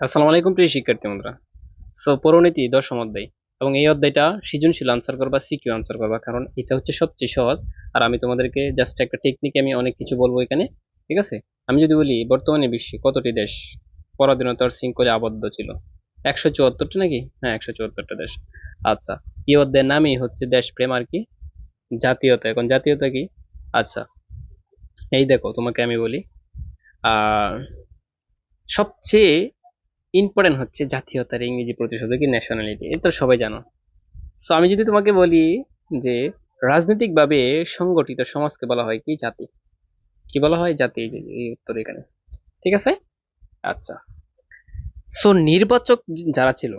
আসসালামু আলাইকুম প্রিয় শিক্ষার্থী বন্ধুরা। সো পরিণতি দশম অধ্যায়। এবং এই অধ্যায়টা সৃজনশীল আনসার করবা সিকিউ আনসার করবা, কারণ এটা হচ্ছে সবচেয়ে সহজ। আর আমি তোমাদেরকে জাস্ট একটা টেকনিকে আমি অনেক কিছু বলব এখানে, ঠিক আছে? আমি যদি বলি, বর্তমানে বিশ্বে কতটি দেশ পরাধীনতার শৃঙ্খলে আবদ্ধ ছিল? একশো চুয়াত্তরটা নাকি? হ্যাঁ একশো চুয়াত্তরটা দেশ। আচ্ছা এই অধ্যায়ের নামই হচ্ছে দেশপ্রেম আর কি, জাতীয়তা। এখন জাতীয়তা কি? আচ্ছা এই দেখো, তোমাকে আমি বলি। সবচেয়ে ইম্পর্টেন্ট হচ্ছে জাতীয়তার ইংরেজি প্রতিশব্দ কি ন্যাশনালিটি তো সবাই জানো। সো আমি যদি তোমাকে বলি যে রাজনৈতিকভাবে সংগঠিত সমাজকে বলা হয় কি জাতি? কি বলা হয় জাতি? এই উত্তর এখানে। ঠিক আছে? আচ্ছা। সো নির্বাচক যারা ছিল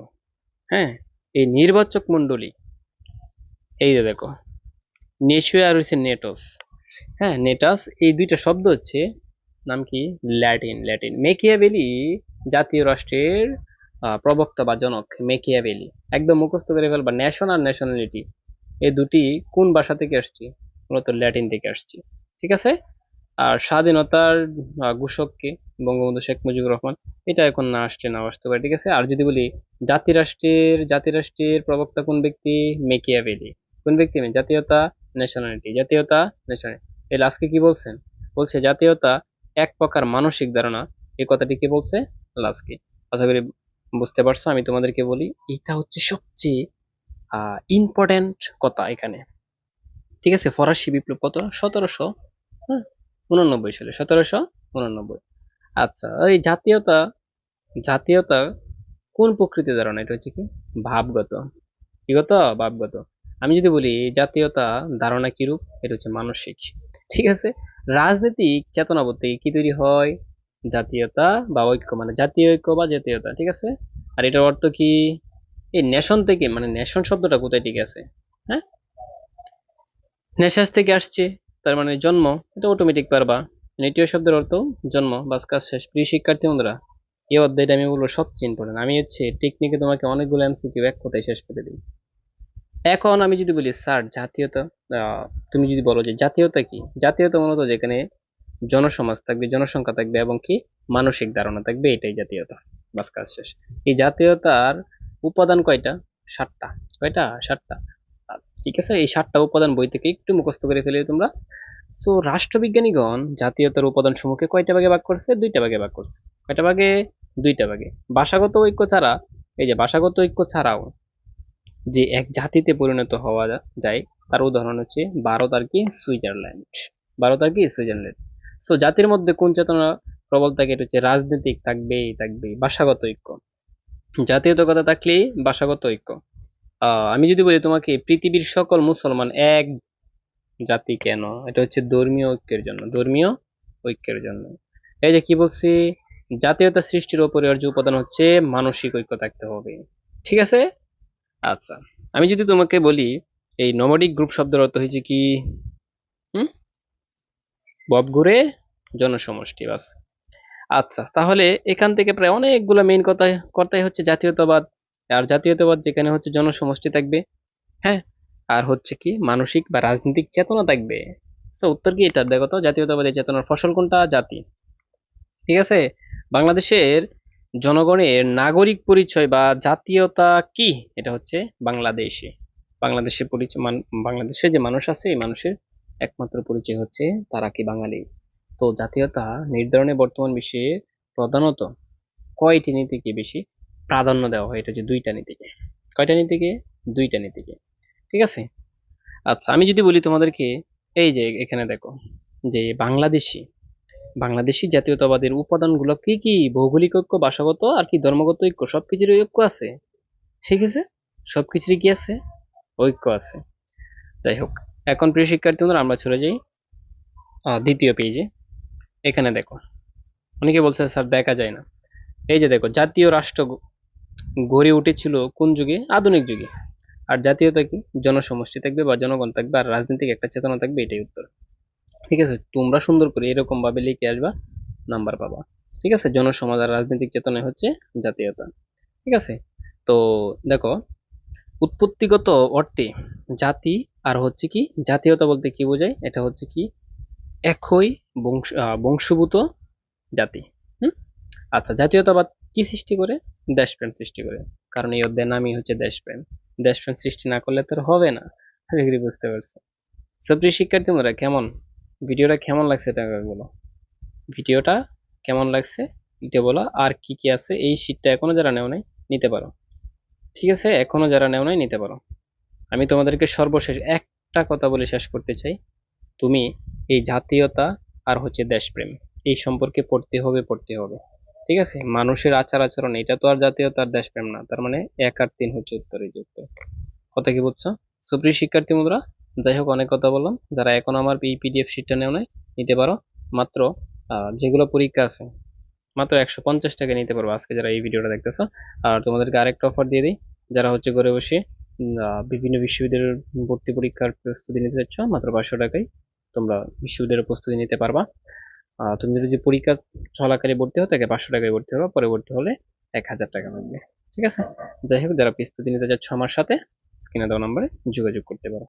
হ্যাঁ এই নির্বাচক মণ্ডলী, এই যে দেখো, নেশিয়া আর হচ্ছে নেটস। হ্যাঁ নেটাস, এই দুইটা শব্দ হচ্ছে, নাম কি? Latin Latin. মেকিয়াভেলি জাতীয় রাষ্ট্রের প্রবক্তা বা জনক মেকিয়াভেলি একদম মুখস্থ করে ফেলবা ন্যাশন আর ন্যাশনালিটি এই দুটি কোন ভাষা থেকে আসছে? মূলত ল্যাটিন থেকে আসছে। ঠিক আছে? আর স্বাধীনতার ঘোষককে বঙ্গবন্ধু শেখ মুজিবুর রহমান, এটা এখন না আসলে না আসতে পারে, ঠিক আছে? আর যদি বলি জাতিরাষ্ট্রের জাতিরাষ্ট্রের প্রবক্তা কোন ব্যক্তি? মেকিয়াভেলি কোন ব্যক্তি জাতীয়তা ন্যাশনালিটি জাতীয়তা ন্যাশনালিটি এই লাস্টকে কি বলছেন? বলছে জাতীয়তা এক প্রকার মানসিক ধারণা। এই কথাটি কি বলছে? লাস্টকে আশা করি বুঝতে পারছ, আমি তোমাদেরকে বলি, এটা হচ্ছে সবচেয়ে ইম্পর্টেন্ট কথা এখানে। ঠিক আছে? ফরাসি বিপ্লব কত? সতেরোশো হ্যাঁ? উননব্বই সালে। সতেরোশো উননব্বই। আচ্ছা এই জাতীয়তা জাতীয়তা কোন প্রকৃতি ধারণা? এটা হচ্ছে কি? ভাবগত। কিগত ভাবগত। আমি যদি বলি জাতীয়তা ধারণা কিরূপ? এটা হচ্ছে মানসিক। ঠিক আছে? রাজনৈতিক চেতনাবোধ থেকে কি তৈরি হয়? জাতীয়তা বা ঐক্য মানে জাতীয় ঐক্য বা জাতীয়তা, ঠিক আছে? আর এটার অর্থ কি? এই নেশন থেকে মানে নেশন শব্দটা কোথায় ঠিক আছে? হ্যাঁ? নেশাস থেকে আসছে, তার মানে জন্ম, এটা অটোমেটিক পারবা নেটিও শব্দের অর্থ জন্ম, বাস কাজ শেষ। প্রিয় শিক্ষার্থী বন্ধুরা, এই অধ্যায়টা আমি বলব সবচেয়ে ইম্পর্টেন্ট আমি হচ্ছে টেকনিকে তোমাকে অনেকগুলো এমসিকিউ এক কথায় শেষ করে দিই। এখন আমি যদি বলি, স্যার, জাতীয়তা তুমি যদি বলো যে জাতীয়তা কি? জাতীয়তা মূলত যেখানে জনসমাজ থাকবে, জনসংখ্যা থাকবে এবং কি মানসিক ধারণা থাকবে, এটাই জাতীয়তা। বাস কাজ শেষ। এই জাতীয়তার উপাদান কয়টা? সাতটা। কয়টা? সাতটা। ঠিক আছে, এই সাতটা উপাদান বই থেকে একটু মুখস্থ করে ফেলে তোমরা। সো রাষ্ট্রবিজ্ঞানীগণ জাতীয়তার উপাদান সমূহকে কয়টা ভাগে ভাগ করছে? দুইটা ভাগে ভাগ করছে। কয়টা ভাগে? দুইটা ভাগে। ভাষাগত ঐক্য ছাড়া, এই যে ভাষাগত ঐক্য ছাড়াও যে এক জাতিতে পরিণত হওয়া যায়, তার উদাহরণ হচ্ছে ভারত আর কি সুইজারল্যান্ড। ভারত আর কি সুইজারল্যান্ড। সো জাতির মধ্যে কোন চেতনা প্রবল থাকে, এটা হচ্ছে রাজনৈতিক থাকবেই থাকবে, ভাষাগত ঐক্য। জাতীয়তাকতা থাকলেই ভাষাগত ঐক্য। আমি যদি বলি তোমাকে, পৃথিবীর সকল মুসলমান এক জাতি কেন? এটা হচ্ছে ধর্মীয় ঐক্যের জন্য, ধর্মীয় ঐক্যের জন্য। এই যে কি বলছি? জাতীয়তা সৃষ্টির অপরিহার্য উপাদান হচ্ছে মানসিক ঐক্য থাকতে হবে। ঠিক আছে? আচ্ছা আমি যদি তোমাকে বলি, এই নমডিক গ্রুপ শব্দের অর্থ হয়েছে কি? হুম? বব ঘুরে জনসমষ্টি বাস। আচ্ছা তাহলে এখান থেকে প্রায় অনেকগুলো মেইন কথা, কথাই হচ্ছে জাতীয়তাবাদ। আর জাতীয়তাবাদ যেখানে হচ্ছে জনসমষ্টি থাকবে হ্যাঁ? আর হচ্ছে কি, মানসিক বা রাজনৈতিক চেতনা থাকবে। আচ্ছা উত্তর কি এটা? দেখো তো জাতীয়তাবাদী চেতনার ফসল কোনটা? জাতি। ঠিক আছে? বাংলাদেশের জনগণের নাগরিক পরিচয় বা জাতীয়তা কি? এটা হচ্ছে বাংলাদেশে। বাংলাদেশের পরিচয় বাংলাদেশে যে মানুষ আছে, এই মানুষের একমাত্র পরিচয় হচ্ছে তারা কি বাঙালি। তো জাতীয়তা নির্ধারণে বর্তমান বিশ্বে প্রধানত কয়টি নীতিকে বেশি প্রাধান্য দেওয়া হয়? এটা হচ্ছে দুইটা নীতিকে। কয়টা নীতিকে? দুইটা নীতিকে। ঠিক আছে? আচ্ছা আমি যদি বলি তোমাদেরকে, এই যে এখানে দেখো, যে বাংলাদেশি বাংলাদেশি জাতীয়তাবাদের উপাদানগুলো কি কি? ভৌগোলিক ঐক্য, ভাষাগত আর কি ধর্মগত ঐক্য, সবকিছুরই ঐক্য আছে? ঠিক আছে? সবকিছুরই কি আছে? ঐক্য আছে। যাই হোক এখন প্রিয় শিক্ষার্থী বন্ধুরা, আমরা চলে যাই দ্বিতীয় পেজে এখানে দেখো, অনেকে বলছে, স্যার, দেখা যায় না। এই যে দেখো, জাতীয় রাষ্ট্র গড়ে উঠেছিল কোন যুগে? আধুনিক যুগে। আর জাতীয়তা কি জনসমষ্টি থাকবে বা জনগণ থাকবে, আর রাজনৈতিক একটা চেতনা থাকবে, এটাই উত্তর। ঠিক আছে? তোমরা সুন্দর করে এরকম ভাবে লিখে আসবা, নাম্বার পাবা। ঠিক আছে? জনসমাজ আর রাজনৈতিক চেতনা হচ্ছে জাতীয়তা। ঠিক আছে? তো দেখো, উৎপত্তিগত অর্থে জাতি আর হচ্ছে কি জাতীয়তা বলতে কি বোঝায়? এটা হচ্ছে কি একই বংশ বংশভূত জাতি। হুম? আচ্ছা জাতীয়তাবাদ কি সৃষ্টি করে? দেশপ্রেম সৃষ্টি করে। কারণ এই অধ্যায়ের নামই হচ্ছে দেশপ্রেম। দেশপ্রেম সৃষ্টি না করলে তো হবে না। করি বুঝতে পারছ। সো শিক্ষার্থী বন্ধুরা কেমন? ভিডিওটা কেমন লাগছে এটা বলো। ভিডিওটা কেমন লাগছে এটা বলো। আর কি কি আছে? এই শীটটা এখনও যারা নেও নাই, নিতে পারো। ঠিক আছে? এখনও যারা নেও নাই, নিতে পারো। আমি তোমাদেরকে সর্বশেষ একটা কথা বলে শেষ করতে চাই। তুমি এই জাতীয়তা আর হচ্ছে দেশপ্রেম, এই সম্পর্কে পড়তে হবে পড়তে হবে। ঠিক আছে? মানুষের আচার আচরণ, এটা তো আর জাতীয়তা আর দেশপ্রেম না। তার মানে এক আর তিন হচ্ছে উত্তরে যুক্ত কথা কি বুঝছ? সুপ্রিয় শিক্ষার্থী মুদ্রা যাই হোক, অনেক কথা বললাম। যারা এখন আমার এই পিডিএফ শিটটা নেও নাই, নিতে পারো। মাত্র যেগুলো পরীক্ষা আছে, মাত্র একশো পঞ্চাশ টাকা নিতে পারব। আজকে যারা এই ভিডিওটা দেখতেছো, আর তোমাদেরকে আরেকটা অফার দিয়ে দিই। যারা হচ্ছে ঘরে বসে বিভিন্ন বিশ্ববিদ্যালয়ের ভর্তি পরীক্ষার প্রস্তুতি নিতে চাচ্ছ, মাত্র পাঁচশো টাকায় তোমরা বিশ্ববিদ্যালয়ের প্রস্তুতি নিতে পারবা। তুমি যদি পরীক্ষা চলাকালে ভর্তি হও, তাকে পাঁচশো টাকায় ভর্তি হব পরবর্তী হলে এক হাজার টাকা লাগবে। ঠিক আছে? যাই হোক, যারা প্রস্তুতি নিতে চাচ্ছ আমার সাথে, স্ক্রিনে দেওয়া নম্বরে যোগাযোগ করতে পারো।